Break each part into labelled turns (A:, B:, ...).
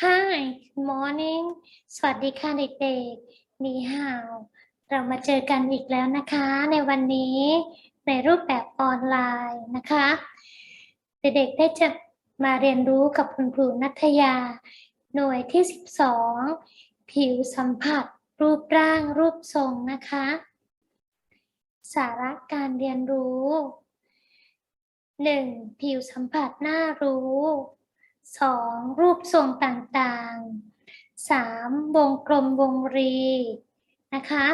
A: Hi morning สวัสดีค่ะเด็กๆนีฮาวเรามาเจอกันอีกแล้วนะคะ ในวันนี้ในรูปแบบออนไลน์นะคะ เด็กๆได้จะมาเรียนรู้กับคุณครูนัทยา หน่วยที่ 12 ผิวสัมผัส รูปร่างรูปทรงนะคะ สาระการเรียนรู้ 1. ผิวสัมผัสน่ารู้ 2. รูปทรงต่างๆ 3. วงกลมวงรีนะคะ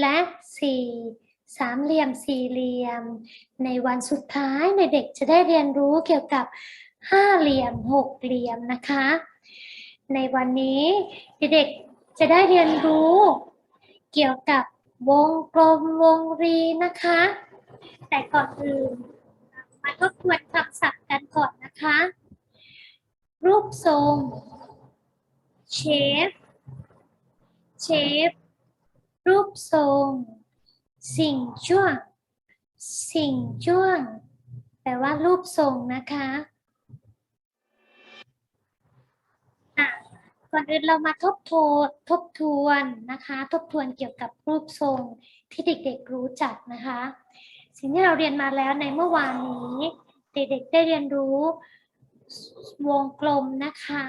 A: และ 4. สามเหลี่ยมสี่เหลี่ยม ในวันสุดท้ายในเด็กจะได้เรียนรู้เกี่ยวกับห้าเหลี่ยมหกเหลี่ยมนะคะ ในวันนี้เด็กๆจะได้เรียนรู้ เกี่ยวกับวงกลมวงรีนะคะ แต่ก่อนอื่นมาทบทวนคำศัพท์กันก่อนนะคะ รูปทรง shape shape รูปทรง สิ่งจ้วง สิ่งจ้วง แปลว่ารูปทรงนะคะอะก่อนอื่นเรามาทบทวนทบทวนนะคะ ทบทวนเกี่ยวกับรูปทรงที่เด็กๆรู้จักนะคะ สิ่งที่เราเรียนมาแล้วในเมื่อวานนี้ เด็กๆได้เรียนรู้ วงกลมนะคะ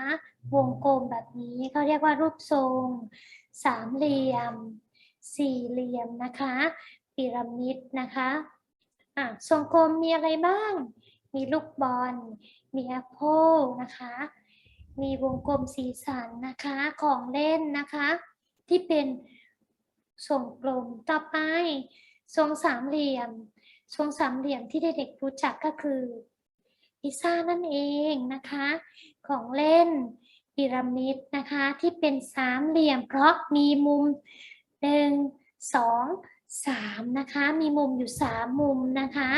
A: วงกลมแบบนี้เขาเรียกว่ารูปทรง สามเหลี่ยม สี่เหลี่ยมนะคะ พีระมิดนะคะอะทรงกลมมีอะไรบ้าง มีลูกบอล มีแอปเปิลนะคะ มีวงกลมสีสันนะคะ ของเล่นนะคะ ที่เป็นทรงกลมต่อไป ทรงสามเหลี่ยม ทรงสามเหลี่ยมที่เด็กๆรู้จักก็คือ พิซซ่านั่นเองนะคะ ของเล่นพีระมิดนะคะ ที่เป็นสามเหลี่ยม เพราะมีมุมหนึ่งสองสามนะคะ มีมุมอยู่สามมุมนะคะ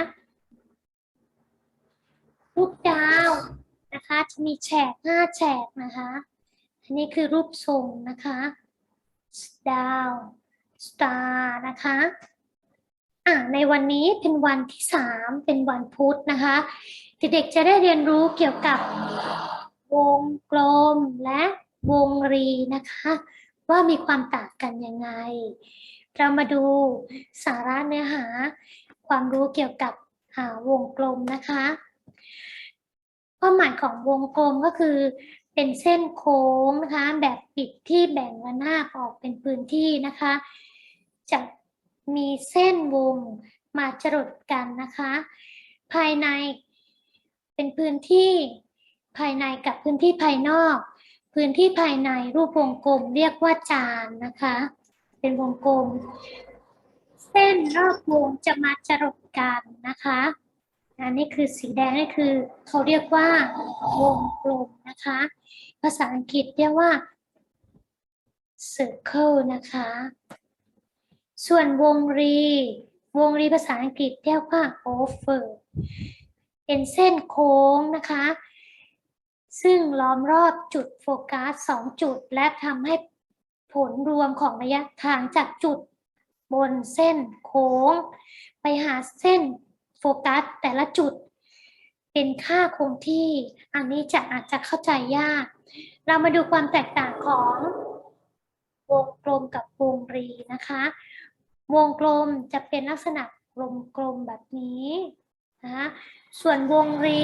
A: รูปดาวนะคะจะมีแฉกห้าแฉกนะคะ อันนี้คือรูปทรงนะคะ ดาว สตาร์นะคะอะ ในวันนี้เป็นวันที่สามเป็นวันพุธนะคะ เด็กๆจะได้เรียนรู้เกี่ยวกับวงกลมและวงรีนะคะ ว่ามีความต่างกันยังไง เรามาดูสาระเนื้อหา ความรู้เกี่ยวกับหาวงกลมนะคะ ความหมายของวงกลมก็คือเป็นเส้นโค้งนะคะ แบบปิดที่แบ่งระนาบออกเป็นพื้นที่นะคะจะ มีเส้นวงมาจรดกันนะคะ ภายในเป็นพื้นที่ภายในกับพื้นที่ภายนอก พื้นที่ภายในรูปวงกลมเรียกว่าจานนะคะ เป็นวงกลม เส้นรอบวงจะมาจรดกันนะคะอันนี้คือสีแดงนี่คือเขาเรียกว่าวงกลมนะคะ ภาษาอังกฤษเรียกว่า circle นะคะ ส่วนวงรี วงรีภาษาอังกฤษเรียกว่า over เป็นเส้นโค้งนะคะ ซึ่งล้อมรอบจุดโฟกัส2จุด และทำให้ผลรวมของระยะทางจากจุดบนเส้นโค้ง ไปหาเส้นโฟกัสแต่ละจุด เป็นค่าคงที่ อันนี้จะอาจจะเข้าใจยาก เรามาดูความแตกต่างของวงกลมกับวงรีนะคะ วงกลมจะเป็นลักษณะกลมๆแบบนี้นะส่วนวงรี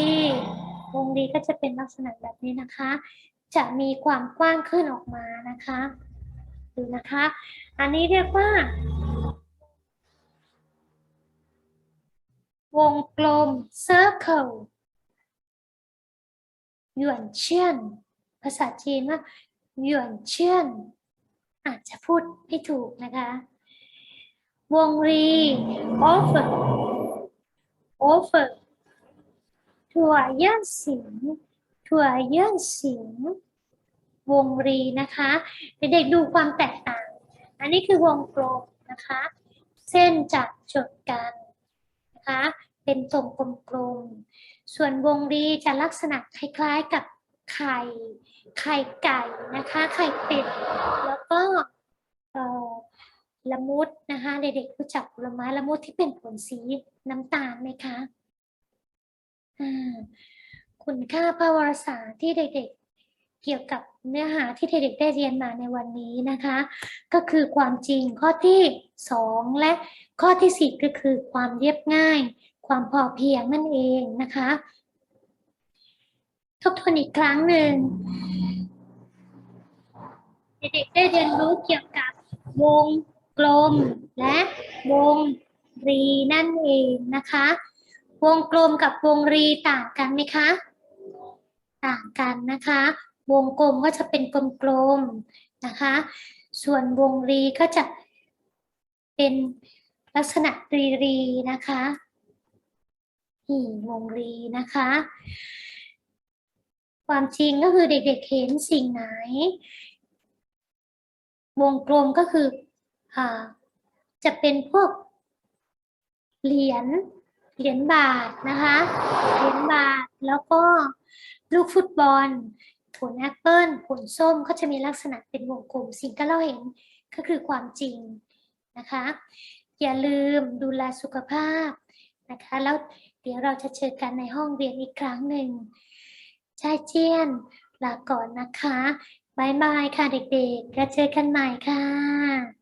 A: วงรีก็จะเป็นลักษณะแบบนี้นะคะ จะมีความกว้างขึ้นออกมานะคะดูนะคะ อันนี้เรียกว่า วงกลม circle หยวนเชียน ภาษาจีนว่าหยวนเชียน อาจจะพูดไม่ถูกนะคะ วงรี offer offer ถั่วเยื่อนสิงถั่วเยื่อนสิงวงรีนะคะเด็กๆดูความแตกต่าง อันนี้คือวงกลมนะคะ เส้นจัดจดกันนะคะเป็นทรงกลมๆส่วนวงรีจะลักษณะคล้ายๆกับไข่ไข่ไก่นะคะ ไข่เป็ดแล้วก็ ละมุดนะคะเด็กๆรู้จักผลไม้ละมุดที่เป็นผลสีน้ำตาลไหมคะคุณค่าภาวารสารที่เด็กๆ เกี่ยวกับเนื้อหาที่เด็กๆได้เรียนมาในวันนี้นะคะ ก็คือความจริงข้อที่สองและข้อที่สี่ก็คือความเรียบง่าย ความพอเพียงนั่นเองนะคะทบทวนอีกครั้งหนึ่งเด็กๆได้เรียนรู้เกี่ยวกับวง กลมและวงรีนั่นเองนะคะ วงกลมกับวงรีต่างกันไหมคะ ต่างกันนะคะ วงกลมก็จะเป็นกลมๆนะคะ ส่วนวงรีก็จะเป็นลักษณะรีรีๆนะคะนี่วงรีนะคะ ความจริงก็คือเด็กๆเห็นสิ่งไหน วงกลมก็คือ จะเป็นพวกเหรียญเหรียญบาทนะคะเหรียญบาทแล้วก็ลูกฟุตบอลผลแอปเปิลผลส้มก็จะมีลักษณะเป็นวงกลมสิ่งที่เราเห็นก็คือความจริงนะคะ อย่าลืมดูแลสุขภาพนะคะ แล้วเดี๋ยวเราจะเจอกันในห้องเรียนอีกครั้งหนึ่งชายเจียนลาก่อนนะคะบายบายค่ะเด็กๆ แล้วเจอกันใหม่ค่ะ